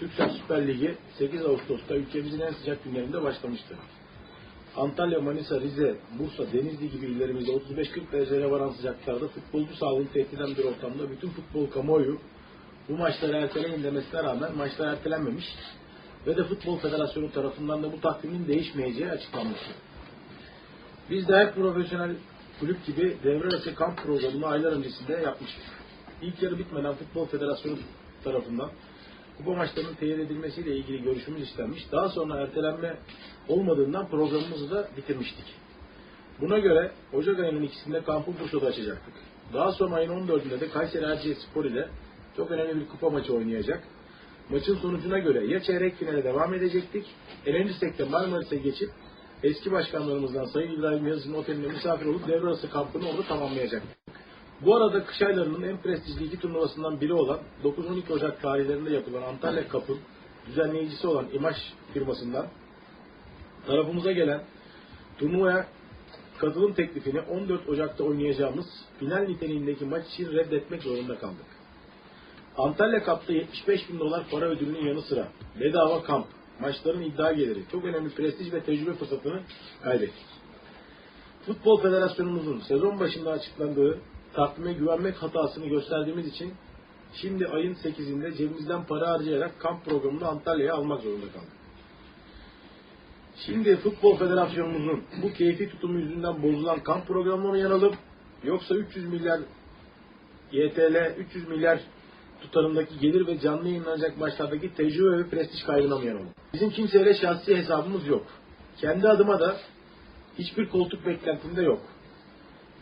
Türksel Süper Ligi 8 Ağustos'ta ülkemizin en sıcak günlerinde başlamıştı. Antalya, Manisa, Rize, Bursa, Denizli gibi illerimizde 35-40 dereceye varan sıcaklarda futbolcu sağlığını tehdit eden bir ortamda bütün futbol kamuoyu bu maçları erteleyin demesine rağmen maçlar ertelenmemiş ve de Futbol Federasyonu tarafından da bu takvimin değişmeyeceği açıklanmıştı. Biz de her profesyonel kulüp gibi devre arası kamp programını aylar öncesinde yapmıştık. İlk yarı bitmeden Futbol Federasyonu tarafından kupa maçlarının teyit edilmesiyle ilgili görüşümüz istenmiş. Daha sonra ertelenme olmadığından programımızı da bitirmiştik. Buna göre Ocak ayının ikisinde kampı Bursa'da açacaktık. Daha sonra ayın 14'ünde de Kayseri Erciyes Spor ile çok önemli bir kupa maçı oynayacak. Maçın sonucuna göre ya çeyrek finale devam edecektik, elenirsek de Marmaris'e geçip eski başkanlarımızdan Sayın İbrahim Yazıcı'nın oteline misafir olup devre arası kampını orada tamamlayacaktık. Bu arada kış aylarının en prestijli iki turnuvasından biri olan 9-12 Ocak tarihlerinde yapılan Antalya Cup'ın düzenleyicisi olan İmaj firmasından tarafımıza gelen turnuvaya katılım teklifini 14 Ocak'ta oynayacağımız final niteliğindeki maç için reddetmek zorunda kaldık. Antalya Cup'ta 75 bin dolar para ödülünün yanı sıra bedava kamp, maçların iddia geliri, çok önemli prestij ve tecrübe fırsatını kaybettik. Futbol Federasyonumuzun sezon başında açıklandığı takvime güvenmek hatasını gösterdiğimiz için şimdi ayın 8'inde cebimizden para harcayarak kamp programını Antalya'ya almak zorunda kaldık. Şimdi Futbol Federasyonumuzun bu keyfi tutumu yüzünden bozulan kamp programına mı yanalım yoksa 300 milyar YTL 300 milyar tutarındaki gelir ve canlı yayınlanacak maçlardaki tecrübe ve prestij kaybına mı yanalım? Bizim kimseyle şahsi hesabımız yok. Kendi adıma da hiçbir koltuk beklentimde yok.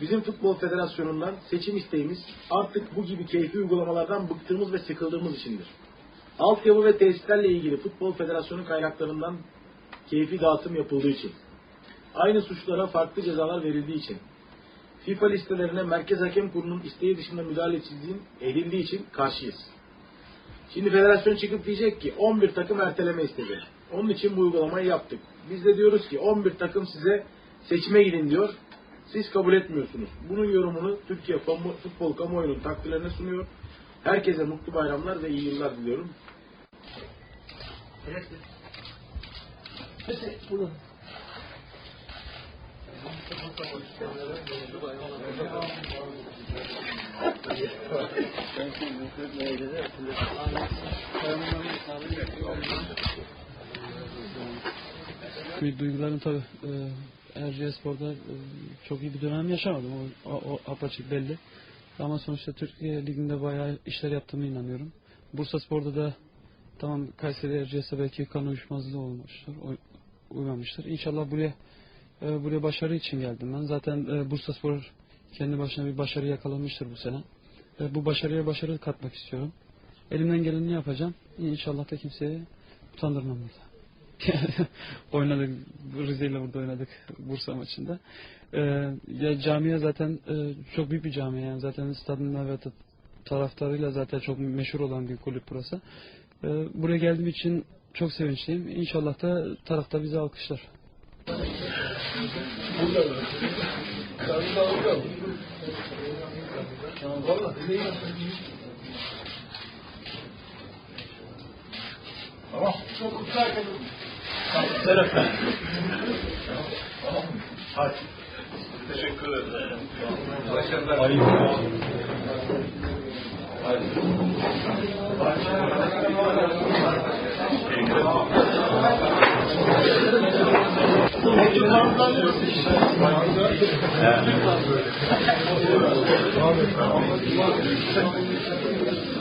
Bizim Futbol Federasyonu'ndan seçim isteğimiz artık bu gibi keyfi uygulamalardan bıktığımız ve sıkıldığımız içindir. Altyapı ve tesislerle ilgili Futbol Federasyonu kaynaklarından keyfi dağıtım yapıldığı için, aynı suçlara farklı cezalar verildiği için, FIFA listelerine Merkez Hakem Kurulu'nun isteği dışında müdahale edildiği, için karşıyız. Şimdi federasyon çıkıp diyecek ki 11 takım erteleme istedi. Onun için bu uygulamayı yaptık. Biz de diyoruz ki 11 takım size seçime gidin diyor. Siz kabul etmiyorsunuz. Bunun yorumunu Türkiye Futbol Kamuoyu'nun takdirlerine sunuyor. Herkese mutlu bayramlar ve iyi yıllar diliyorum. Bir duygularım tabii e, Erciyesspor'da e, çok iyi bir dönem yaşamadım. O, o, o apaçık belli. Ama sonuçta Türkiye Ligi'nde bayağı işler yaptığımı inanıyorum. Bursa Spor'da da tamam Kayseri Erciyes'e belki kan uyuşmazlığı olmuştur. uy- uymamıştır. İnşallah buraya e, buraya başarı için geldim ben. Zaten e, Bursa Spor kendi başına bir başarı yakalamıştır bu sene. E, bu başarıya başarı katmak istiyorum. Elimden geleni yapacağım. İnşallah da kimseye utandırmam burada. oynadık. Rize ile burada oynadık Bursa maçında. Ee, ya camiye zaten e, çok büyük bir cami yani zaten stadında ve ta- taraftarıyla zaten çok meşhur olan bir kulüp burası. Ee, buraya geldiğim için çok sevinçliyim. İnşallah da taraftar bizi alkışlar. Tamam. Çok güzel. Serap. Hadi. Teşekkür ederim. Başarılar. Hayır.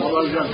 Alacağım.